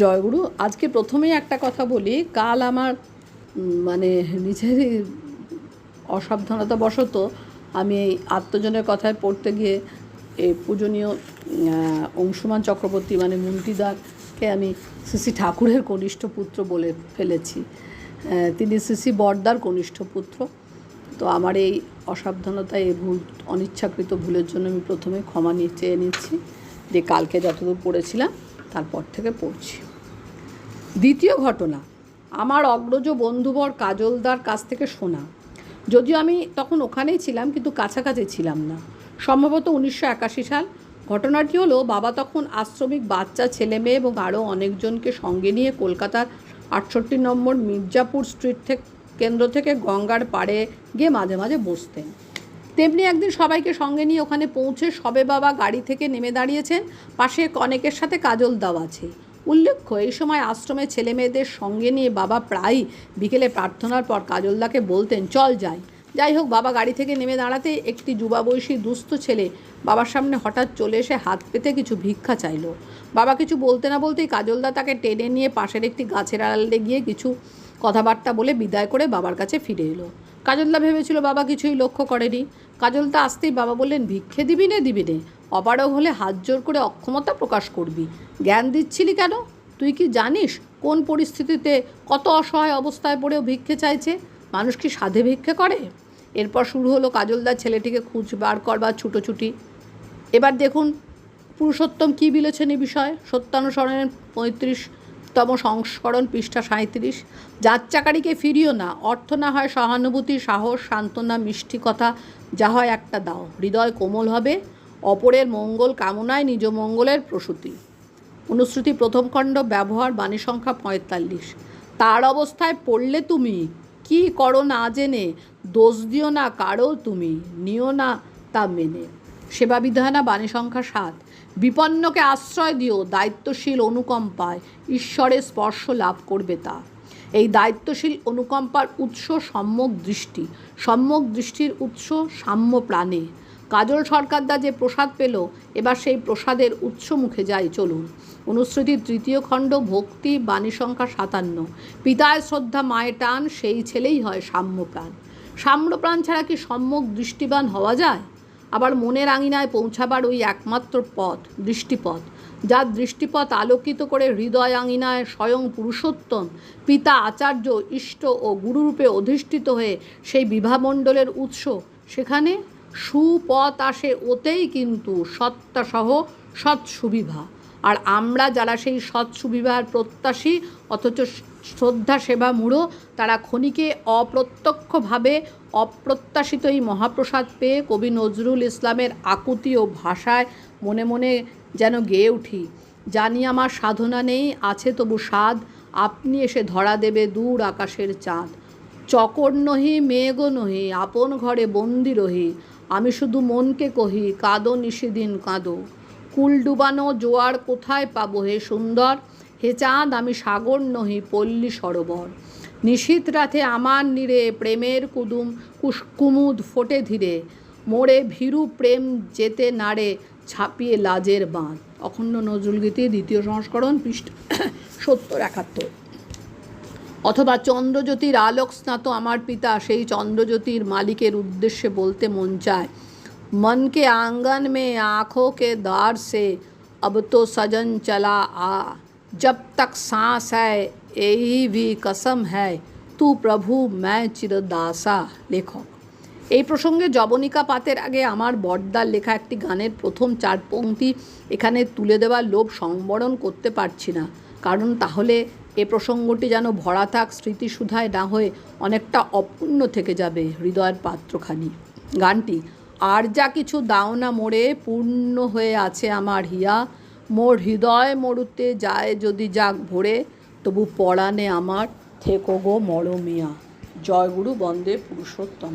জয়গুরু, আজকে প্রথমেই একটা কথা বলি, কাল আমার মানে নিজেরই অসাবধানতা বশত আমি এই আত্মজনের কথায় পড়তে গিয়ে এই পূজনীয় অংশুমান চক্রবর্তী মানে মুন্টিদারকে আমি শ্রী ঠাকুরের কনিষ্ঠ পুত্র বলে ফেলেছি। তিনি শ্রী বর্দার কনিষ্ঠ পুত্র। তো আমার এই অসাবধানতায় এই ভুল, অনিচ্ছাকৃত ভুলের জন্য আমি প্রথমে ক্ষমা নিয়ে চেয়ে নিচ্ছি যে কালকে যতদূর পড়েছিলাম তারপর থেকে পড়ছি। দ্বিতীয় ঘটনা, আমার অগ্রজ বন্ধুবর কাজলদার কাছ থেকে শোনা। যদিও আমি তখন ওখানেই ছিলাম, কিন্তু কাছাকাছি ছিলাম না। সম্ভবত উনিশশো একাশি সাল। ঘটনাটি হলো, বাবা তখন আশ্রমিক বাচ্চা, ছেলে মেয়ে এবং আরও অনেকজনকে সঙ্গে নিয়ে কলকাতার আটষট্টি নম্বর মির্জাপুর স্ট্রিট থেকে, কেন্দ্র থেকে গঙ্গার পাড়ে গিয়ে মাঝে মাঝে বসতেন। তেমনি একদিন সবাইকে সঙ্গে নিয়ে ওখানে পৌঁছে সবে বাবা গাড়ি থেকে নেমে দাঁড়িয়েছেন। পাশে অনেকের সাথে কাজল দাও আছে। উল্লেখ্য, এই সময় আশ্রমে ছেলে মেয়েদের সঙ্গে নিয়ে বাবা প্রায়ই বিকেলে প্রার্থনার পর কাজলদাকে বলতেন, চল যাই। যাই হোক, বাবা গাড়ি থেকে নেমে দাঁড়াতে একটি যুবাবয়সী দুস্থ ছেলে বাবার সামনে হঠাৎ চলে এসে হাত পেতে কিছু ভিক্ষা চাইলো। বাবা কিছু বলতে না বলতেই কাজলদা তাকে টেনে নিয়ে পাশের একটি গাছের আড়ালে গিয়ে কিছু কথাবার্তা বলে বিদায় করে বাবার কাছে ফিরে এলো। কাজলদা ভেবেছিল বাবা কিছুই লক্ষ্য করেনি। কাজলদা আসতেই বাবা বললেন, ভিক্ষে দিবি নে দিবি নে। অপারগ হলে হাত জোর করে অক্ষমতা প্রকাশ করবি। জ্ঞান দিচ্ছিলি কেন? তুই কি জানিস কোন পরিস্থিতিতে কত অসহায় অবস্থায় পড়েও ভিক্ষে চাইছে? মানুষ কি সাধে ভিক্ষে করে? এরপর শুরু হলো কাজলদার ছেলেটিকে খুঁজ বার করবার ছুটোছুটি। এবার দেখুন, পুরুষোত্তম কী বিলেছেন এই বিষয়ে? সত্যানুসরণের পঁয়ত্রিশতম সংস্করণ পৃষ্ঠা সাঁত্রিশ যাচ্চাকারীকে ফিরিও না, অর্থ না হয় সহানুভূতি, সাহস, সান্ত্বনা, মিষ্টি কথা, যা হয় একটা দাও। হৃদয় কোমল হবে, অপরের মঙ্গল কামনায় নিজ মঙ্গলের প্রসূতি। অনুশ্রুতি প্রথম খণ্ড, ব্যবহার বাণী সংখ্যা পঁয়তাল্লিশ। তার অবস্থায় পড়লে তুমি, কি করো না জেনে, দোষ দিও না কারও তুমি, নিও না তা মেনে। সেবা বিধানা বাণী সংখ্যা সাত। বিপন্নকে আশ্রয় দিও, দায়িত্বশীল অনুকম্পায়। ঈশ্বরের স্পর্শ লাভ করবে তা। এই দায়িত্বশীল অনুকম্পার উৎস সম্যক দৃষ্টি। সম্যক দৃষ্টির উৎস সাম্য প্রাণে। কাজল সরকারদা যে প্রসাদ পেল, এবার সেই প্রসাদের উৎস মুখে যাই চলুন। অনুশ্রুতির তৃতীয় খণ্ড, ভক্তি, বাণী সংখ্যা সাতান্ন। পিতায় শ্রদ্ধা মায়ে টান, সেই ছেলেই হয় সাম্যপ্রাণ সাম্যপ্রাণ ছাড়া কি সম্যক দৃষ্টিবান হওয়া যায়? আবার মনের আঙিনায় পৌঁছাবার ওই একমাত্র পথ, দৃষ্টিপথ, যার দৃষ্টিপথ আলোকিত করে হৃদয় আঙিনায় স্বয়ং পুরুষোত্তম, পিতা আচার্য, ইষ্ট ও গুরুরূপে অধিষ্ঠিত হয়ে সেই বিভামণ্ডলের উৎস। সেখানে সুপথ আসে ওতেই কিন্তু সত্তাসহ সৎ সুবিভা আর আমরা যারা সেই সৎ সুবিভার প্রত্যাশী, অথচ শ্রদ্ধা সেবা মূঢ় তারা খনিকে অপ্রত্যক্ষভাবে অপ্রত্যাশিত এই মহাপ্রসাদ পেয়ে কবি নজরুল ইসলামের আকুতি ও ভাষায় মনে মনে যেন গেয়ে উঠি। জানি আমার সাধনা নেই, আছে তবু স্বাদ, আপনি এসে ধরা দেবে দূর আকাশের চাঁদ। চকর নহি, মেঘ নহি, আপন ঘরে বন্দি রহি। আমি শুধু মনকে কহি, কাঁদো নিশিদিন কাঁদো। কুল ডুবানো জোয়ার কোথায় পাবো হে সুন্দর? হে চাঁদ, আমি সাগর নহি, পল্লী সরোবর। নিশীত রাতে আমার নীরে প্রেমের কুদুম কুমুদ ফোটে ধীরে। মোড়ে ভীরু প্রেম যেতে নাড়ে ছাপিয়ে লাজের বাঁধ। অখণ্ড নজরুলগীতি দ্বিতীয় সংস্করণ, পৃষ্ঠ সত্তর একাত্তর। অথবা চন্দ্রজ্যোতির আলোক স্নাত আমার পিতা, সেই চন্দ্রজ্যোতির মালিকের উদ্দেশ্যে বলতে মন চায় मन के आंगन में आँखों के द्वार से अब तो सजन चला आ जब तक सांस है यही भी कसम है तू प्रभु मैं চিরদাসা লেখক এই প্রসঙ্গে জবনিকা পাতের আগে আমার বর্দার লেখা একটি গানের প্রথম চার পংক্তি এখানে তুলে দেওয়ার লোভ সংবরণ করতে পারছি না কারণ তাহলে এ প্রসঙ্গটি যেন ভরা থাক স্মৃতিসুধায় না হয়ে অনেকটা অপূর্ণ থেকে যাবে হৃদয়ের পাত্রখানি গানটি আর যা কিছু দাও না মোড়ে পূর্ণ হয়ে আছে আমার হিয়া। মোর হৃদয় মরুতে যায় যদি যাক ভরে, তবু পড়ানে আমার থেকো গো মরমিয়া। জয়গুরু বন্দে পুরুষোত্তম